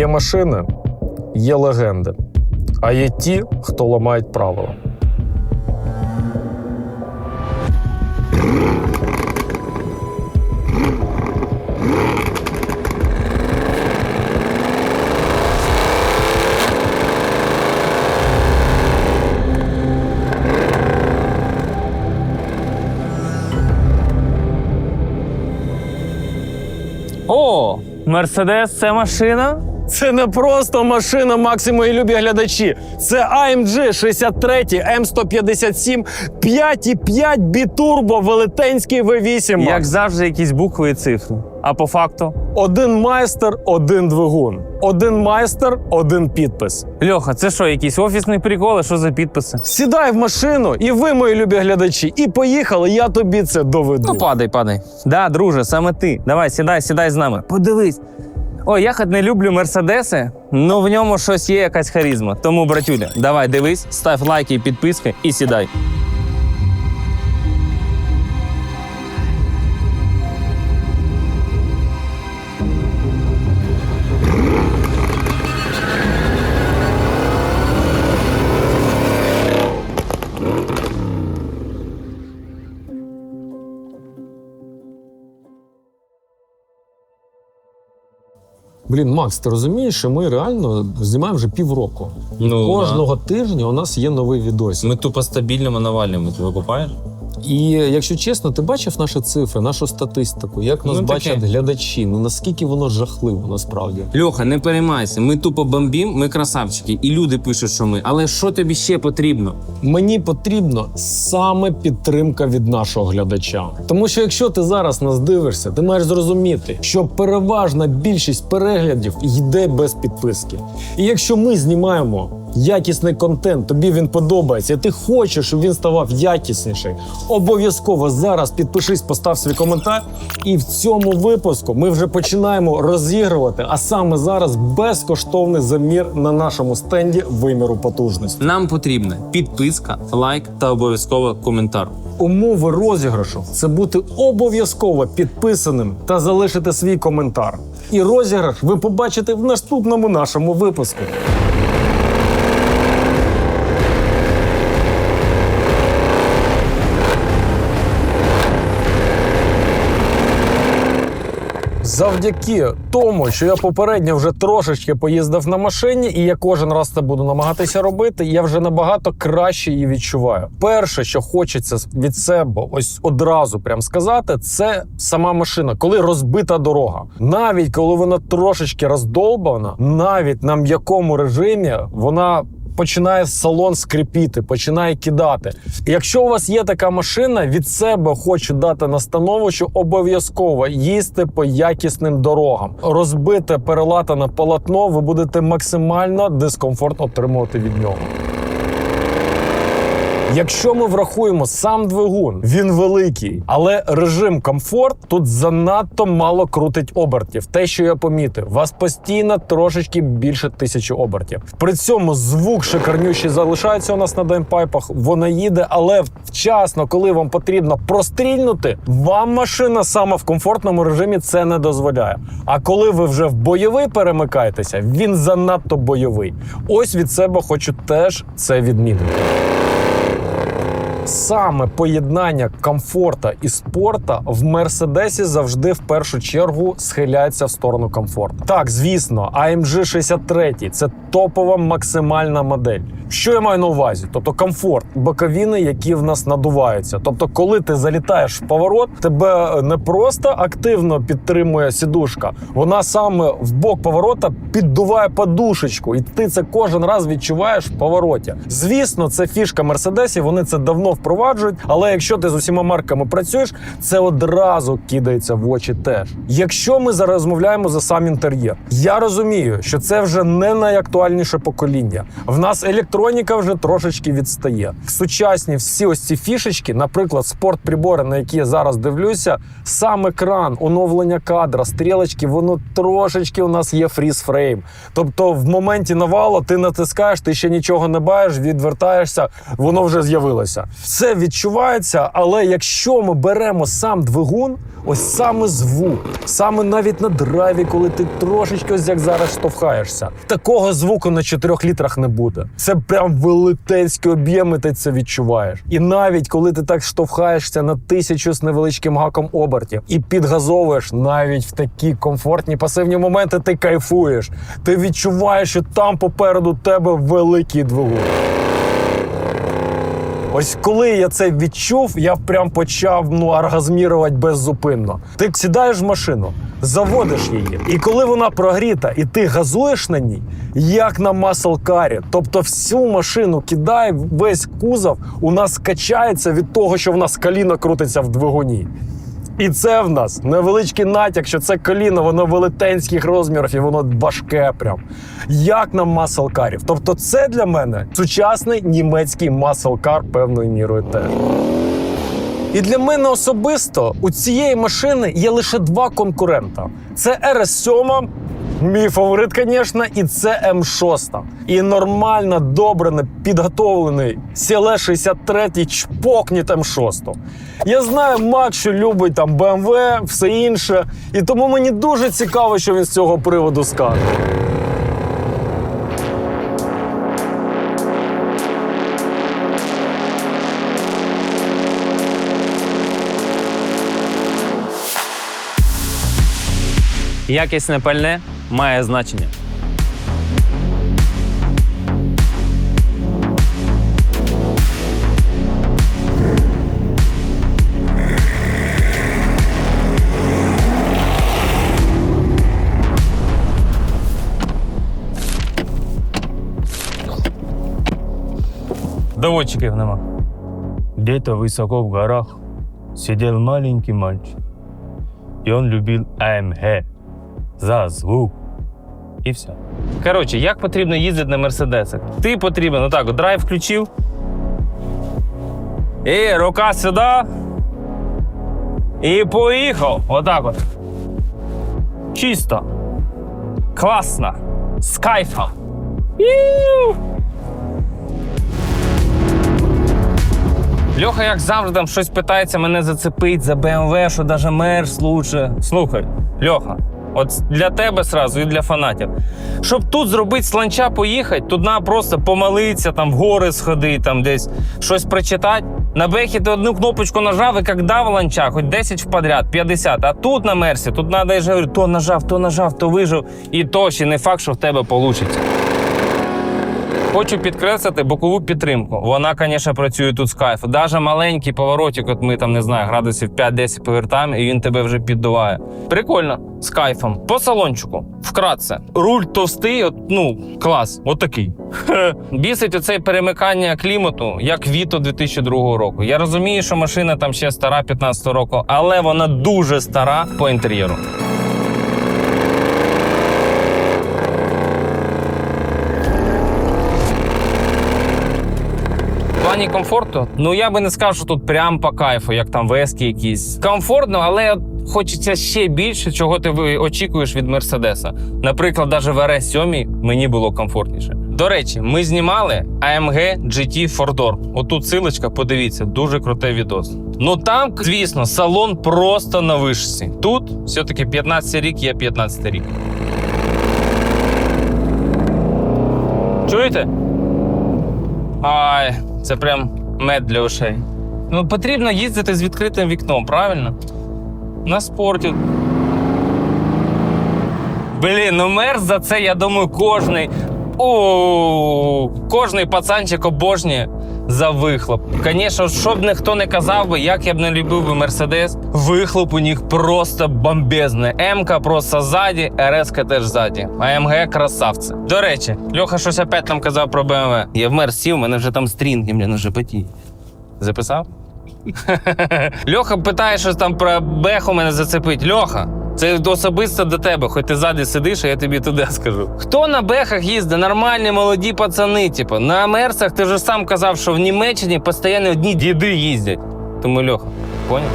Є машини, є легенди, а є ті, хто ламають правила. О, Мерседес це машина? Це не просто машина, Максі, мої любі глядачі. Це AMG 63 М157 5,5 бітурбо велетенський V8. Як завжди, якісь букви і цифри. А по факту? Один майстер, один двигун. Один майстер, один підпис. Льоха, це що, якісь офісні приколи? Що за підписи? Сідай в машину, і ви, мої любі глядачі, і поїхали. Я тобі це доведу. Ну, падай, падай. Да, друже, саме ти. Давай, сідай, сідай з нами. Подивись. Ой, я хоч не люблю мерседеси, але в ньому щось є якась харізма. Тому, братюля, давай дивись, став лайки і підписки і сідай. Блін, Макс, ти розумієш, що ми реально знімаємо вже півроку. Ну, Кожного тижня у нас є новий відос. Ми тупо стабільними навальними. Ти викупаєш? І якщо чесно, ти бачив наші цифри, нашу статистику, як нас Ну, бачать глядачі. Ну наскільки воно жахливо насправді. Льоха, не переймайся. Ми тупо бомбім, ми красавчики, і люди пишуть, що ми. Але що тобі ще потрібно? Мені потрібно саме підтримка від нашого глядача. Тому що якщо ти зараз нас дивишся, ти маєш зрозуміти, що переважна більшість переглядів йде без підписки. І якщо ми знімаємо якісний контент, тобі він подобається, ти хочеш, щоб він ставав якісніший, обов'язково зараз підпишись, постав свій коментар. І в цьому випуску ми вже починаємо розігрувати, а саме зараз безкоштовний замір на нашому стенді виміру потужності. Нам потрібна підписка, лайк та обов'язково коментар. Умови розіграшу це бути обов'язково підписаним та залишити свій коментар. І розіграш ви побачите в наступному нашому випуску. Завдяки тому, що я попередньо вже трошечки поїздив на машині, і я кожен раз це буду намагатися робити, я вже набагато краще її відчуваю. Перше, що хочеться від себе, ось одразу прям сказати, це сама машина, коли розбита дорога. Навіть коли вона трошечки роздолбана, навіть на м'якому режимі вона. Починає салон скрипіти, починає кидати. Якщо у вас є така машина, від себе хочу дати настанову, що обов'язково їсти по якісним дорогам. Розбите перелатане полотно, ви будете максимально дискомфорт отримувати від нього. Якщо ми врахуємо сам двигун, він великий, але режим комфорт тут занадто мало крутить обертів. Те, що я помітив, вас постійно трошечки більше тисячі обертів. При цьому звук шикарнющий залишається у нас на демпайпах. Вона їде, але вчасно, коли вам потрібно прострільнути, вам машина саме в комфортному режимі це не дозволяє. А коли ви вже в бойовий перемикаєтеся, він занадто бойовий. Ось від себе хочу теж це відмітити. Саме поєднання комфорта і спорта в Мерседесі завжди в першу чергу схиляється в сторону комфорту. Так, звісно, AMG 63 – це топова максимальна модель. Що я маю на увазі? Тобто комфорт, боковіни, які в нас надуваються. Тобто, коли ти залітаєш в поворот, тебе не просто активно підтримує сідушка, вона саме в бок поворота піддуває подушечку, і ти це кожен раз відчуваєш в повороті. Звісно, це фішка мерседесів. Вони це давно впроваджують. Але якщо ти з усіма марками працюєш, це одразу кидається в очі. Теж якщо ми зараз розмовляємо за сам інтер'єр, я розумію, що це вже не найактуальніше покоління. В нас електроніка вже трошечки відстає. Сучасні всі ось ці фішечки, наприклад, спортприбори, на які я зараз дивлюся, сам екран, оновлення кадра, стрілочки, воно трошечки у нас є фріз-фрейм. Тобто, в моменті навалу ти натискаєш, ти ще нічого не бачиш, відвертаєшся, воно вже з'явилося. Все відчувається, але якщо ми беремо сам двигун, ось саме звук, саме навіть на драйві, коли ти трошечки ось як зараз штовхаєшся, такого звуку на 4 літрах не буде. Це прям велетенські об'єми, ти це відчуваєш. І навіть коли ти так штовхаєшся на тисячу з невеличким гаком обертів і підгазовуєш, навіть в такі комфортні пасивні моменти ти кайфуєш. Ти відчуваєш, що там попереду тебе великий двигун. Ось коли я це відчув, я прям почав ну оргазмірувати беззупинно. Ти сідаєш в машину, заводиш її, і коли вона прогріта, і ти газуєш на ній, як на маслкарі. Тобто всю машину кидає, весь кузов у нас качається від того, що в нас коліно крутиться в двигуні. І це в нас невеличкий натяк, що це коліно, воно велетенських розмірів і воно важке прям. Як нам маслкарів. Тобто, це для мене сучасний німецький маслкар певною мірою теж. І для мене особисто у цієї машини є лише два конкурента: це RS7, мій фаворит, звісно, і це М6. І нормально, добре, підготовлений CLE 63 чпокніт М6. Я знаю, Мак, що любить там BMW, все інше. І тому мені дуже цікаво, що він з цього приводу скаже. Якісне пальне має значення. Доводчиків нема. Где-то высоко в горах сидел маленький мальчик. И он любил АМГ за звук. И все. Коротше, як потрібно їздити на мерседесах? Ти потрібен отак, от драйв включив. І рука сюди. І поїхав. Отак от. Чисто. Класно. З кайфом. Льоха, як завжди, там щось питається мене зацепить за BMW, що даже Мерс лучше. Слухай, Льоха, от для тебе сразу і для фанатів. Щоб тут зробити з ланча поїхати, тут треба просто помолитися, там в гори сходити, там десь щось прочитати. На бехі ти одну кнопочку нажав, і як дав ланча, хоч 10 в подряд, 50. А тут на мерсі, тут треба, я ж говорю, то нажав, то нажав, то вижив. І то ще не факт, що в тебе вийде. Хочу підкреслити бокову підтримку. Вона, звісно, працює тут з кайфу. Даже маленький поворотик, от ми там не знаю, градусів 5-10 повертаємо, і він тебе вже піддуває. Прикольно, з кайфом. По салончику. Вкратце. Руль товстий, от, ну, клас, отакий. Хе. Бісить оце перемикання клімату, як Віто 2002 року. Я розумію, що машина там ще стара 15 року, але вона дуже стара по інтер'єру. Плані комфорту, ну я би не сказав, що тут прям по кайфу, як там вески якісь. Комфортно, але хочеться ще більше, чого ти очікуєш від Мерседеса. Наприклад, навіть в RS 7 мені було комфортніше. До речі, ми знімали AMG GT Four Door. Отут силочка, подивіться, дуже крутий відос. Ну там, звісно, салон просто на вишці. Тут все-таки 15 рік є 15 рік. Чуєте? Ай, це прям мед для ушей. Ну, потрібно їздити з відкритим вікном, правильно? На спорті. Блін, ну мерз за це, я думаю, кожний. О, кожний пацанчик обожнює за вихлоп. Звісно, що б ніхто не казав би, як я б не любив би Мерседес, вихлоп у них просто бомбезний. м просто ззаді, РС теж ззаді. АМГ красавці. До речі, Льоха щось опять нам казав про БМВ. Я в мерз сів, мене вже там стрінги, блін, на животі. Записав? Льоха питає щось там про беху мене зацепить. Льоха, Це особисто до тебе, хоч ти ззаді сидиш, а я тобі туди скажу. Хто на бехах їздить? Нормальні молоді пацани. Типу, на мерсах ти вже сам казав, що в Німеччині постійно одні діди їздять. Тому Льоха, поняв?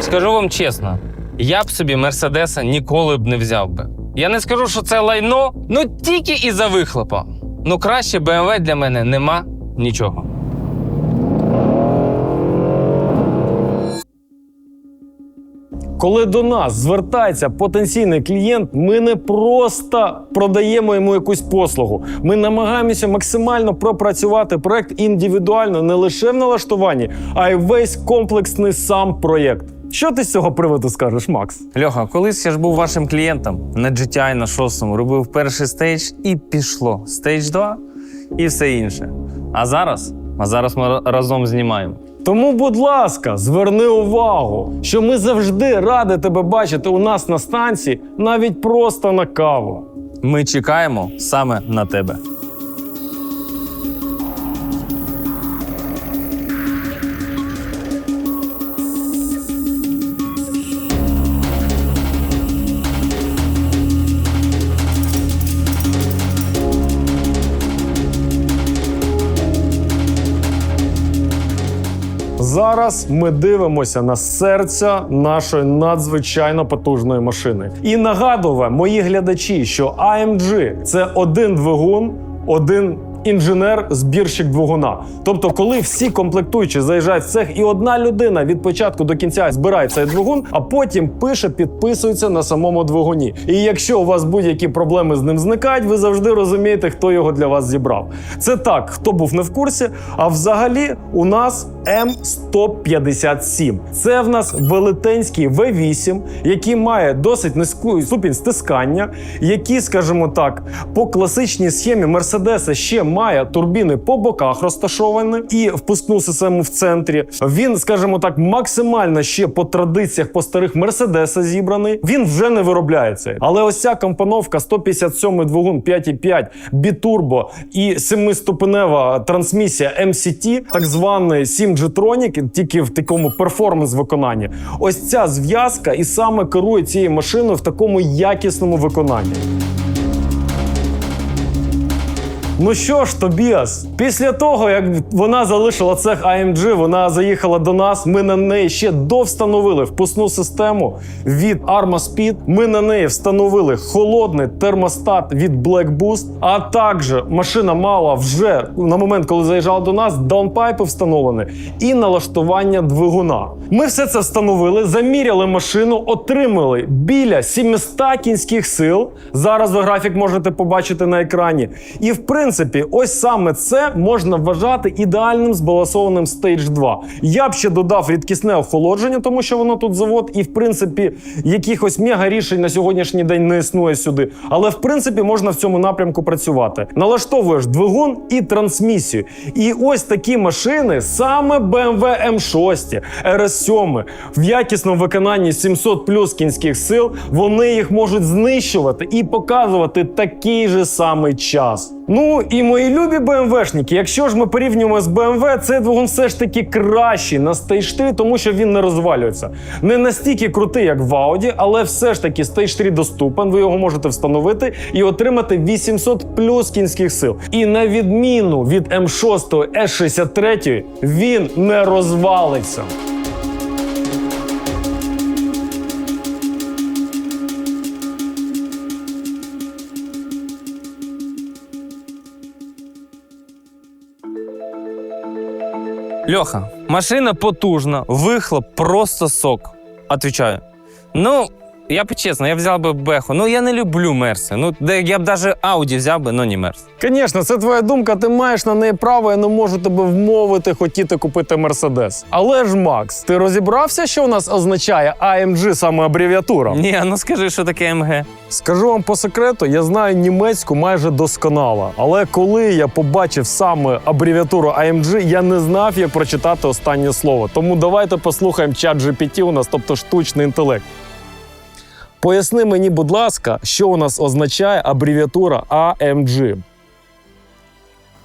Скажу вам чесно, я б собі Мерседеса ніколи б не взяв би. Я не скажу, що це лайно, ну тільки із-за вихлопа. Ну краще BMW для мене нема нічого. Коли до нас звертається потенційний клієнт, ми не просто продаємо йому якусь послугу. Ми намагаємося максимально пропрацювати проект індивідуально не лише в налаштуванні, а й весь комплексний сам проєкт. Що ти з цього приводу скажеш, Макс? Льоха, колись я ж був вашим клієнтом на GTI на шостому, робив перший стейдж і пішло. Стейдж 2 і все інше. А зараз? А зараз ми разом знімаємо. Тому, будь ласка, зверни увагу, що ми завжди раді тебе бачити у нас на станції, навіть просто на каву. Ми чекаємо саме на тебе. Зараз ми дивимося на серця нашої надзвичайно потужної машини. І нагадував мої глядачі, що AMG – це один двигун, один. Інженер, збірщик двигуна. Тобто, коли всі комплектуючі заїжджають в цех, і одна людина від початку до кінця збирає цей двигун, а потім пише, підписується на самому двигуні. І якщо у вас будь-які проблеми з ним зникають, ви завжди розумієте, хто його для вас зібрав. Це так, хто був не в курсі. А взагалі у нас М157. Це в нас велетенський V8, який має досить низьку ступінь стискання, який, скажімо так, по класичній схемі Мерседеса ще має турбіни по боках розташовані і впускну систему в центрі. Він, скажімо так, максимально ще по традиціях по старих Мерседеса зібраний. Він вже не виробляється. Але ось ця компоновка 157 двигун 5.5 бітурбо і 7-ступенева трансмісія MCT, так званий 7 G-Tronic, тільки в такому перформанс виконанні. Ось ця зв'язка і саме керує цією машиною в такому якісному виконанні. Ну що ж, Тобіас, після того, як вона залишила цех AMG, вона заїхала до нас. Ми на неї ще довстановили впускну систему від Arma Speed. Ми на неї встановили холодний термостат від Black Boost. А також машина мала вже на момент, коли заїжджала до нас, даунпайпи встановлені і налаштування двигуна. Ми все це встановили, заміряли машину, отримали біля 700 кінських сил. Зараз ви графік можете побачити на екрані. І в принципі, ось саме це можна вважати ідеальним збалансованим Stage 2. Я б ще додав рідкісне охолодження, тому що воно тут завод, і в принципі якихось мега рішень на сьогоднішній день не існує сюди. Але в принципі можна в цьому напрямку працювати. Налаштовуєш двигун і трансмісію. І ось такі машини, саме BMW M6, RS7, в якісному виконанні 700 плюс кінських сил, вони їх можуть знищувати і показувати такий же самий час. Ну і мої любі БМВшники, якщо ж ми порівнюємо з BMW, цей двигун все ж таки кращий на Stage 3, тому що він не розвалюється. Не настільки крутий, як в Audi, але все ж таки Stage 3 доступен. Ви його можете встановити і отримати 800 плюс кінських сил. І на відміну від М6 S63, він не розвалиться. Льоха, машина потужна, вихлоп просто сок. Отвічаю. Ну, я б чесно, я взяв би Беху. Ну, я не люблю Мерси. Ну, де я б навіть Ауді взяв би, ну не Мерс. Звісно, це твоя думка, ти маєш на неї право, я не можу тебе вмовити хотіти купити Мерседес. Але ж, Макс, ти розібрався, що у нас означає AMG саме абревіатура? Ні, ну скажи, що таке МГ. Скажу вам по секрету, я знаю німецьку майже досконало. Але коли я побачив саме абревіатуру AMG, я не знав, як прочитати останнє слово. Тому давайте послухаємо чат GPT у нас, тобто штучний інтелект. Поясни мені, будь ласка, що у нас означає абревіатура AMG.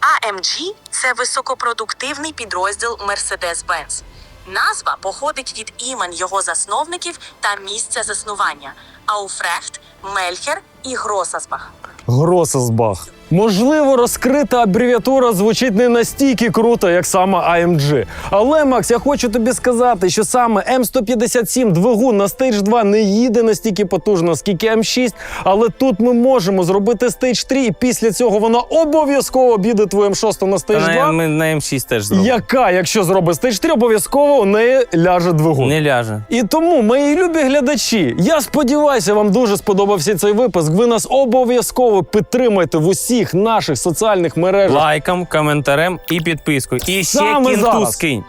AMG – це високопродуктивний підрозділ Mercedes-Benz. Назва походить від імен його засновників та місця заснування Ауфрехт, Мельхер і Гросасбах. Гросесбах. Можливо, розкрита абревіатура звучить не настільки круто, як саме AMG. Але, Макс, я хочу тобі сказати, що саме М157 двигун на Stage 2 не їде настільки потужно, скільки М6. Але тут ми можемо зробити Stage 3, і після цього вона обов'язково об'їде твою М6 на Stage 2. на, ми на М6 теж зробимо. Яка, якщо зробить Stage 3, обов'язково у неї ляже двигун. Не ляже. І тому, мої любі глядачі, я сподіваюся, вам дуже сподобався цей випуск. Ви нас обов'язково підтримайте в усіх наших соціальних мережах. Лайком, коментарем і підпискою. І ще Саме кінту зараз. скинь.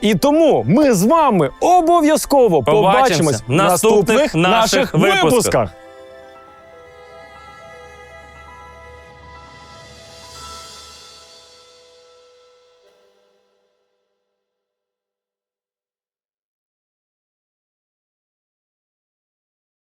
І тому ми з вами обов'язково Побачимося побачимось в наступних наших наших випусках. випусках.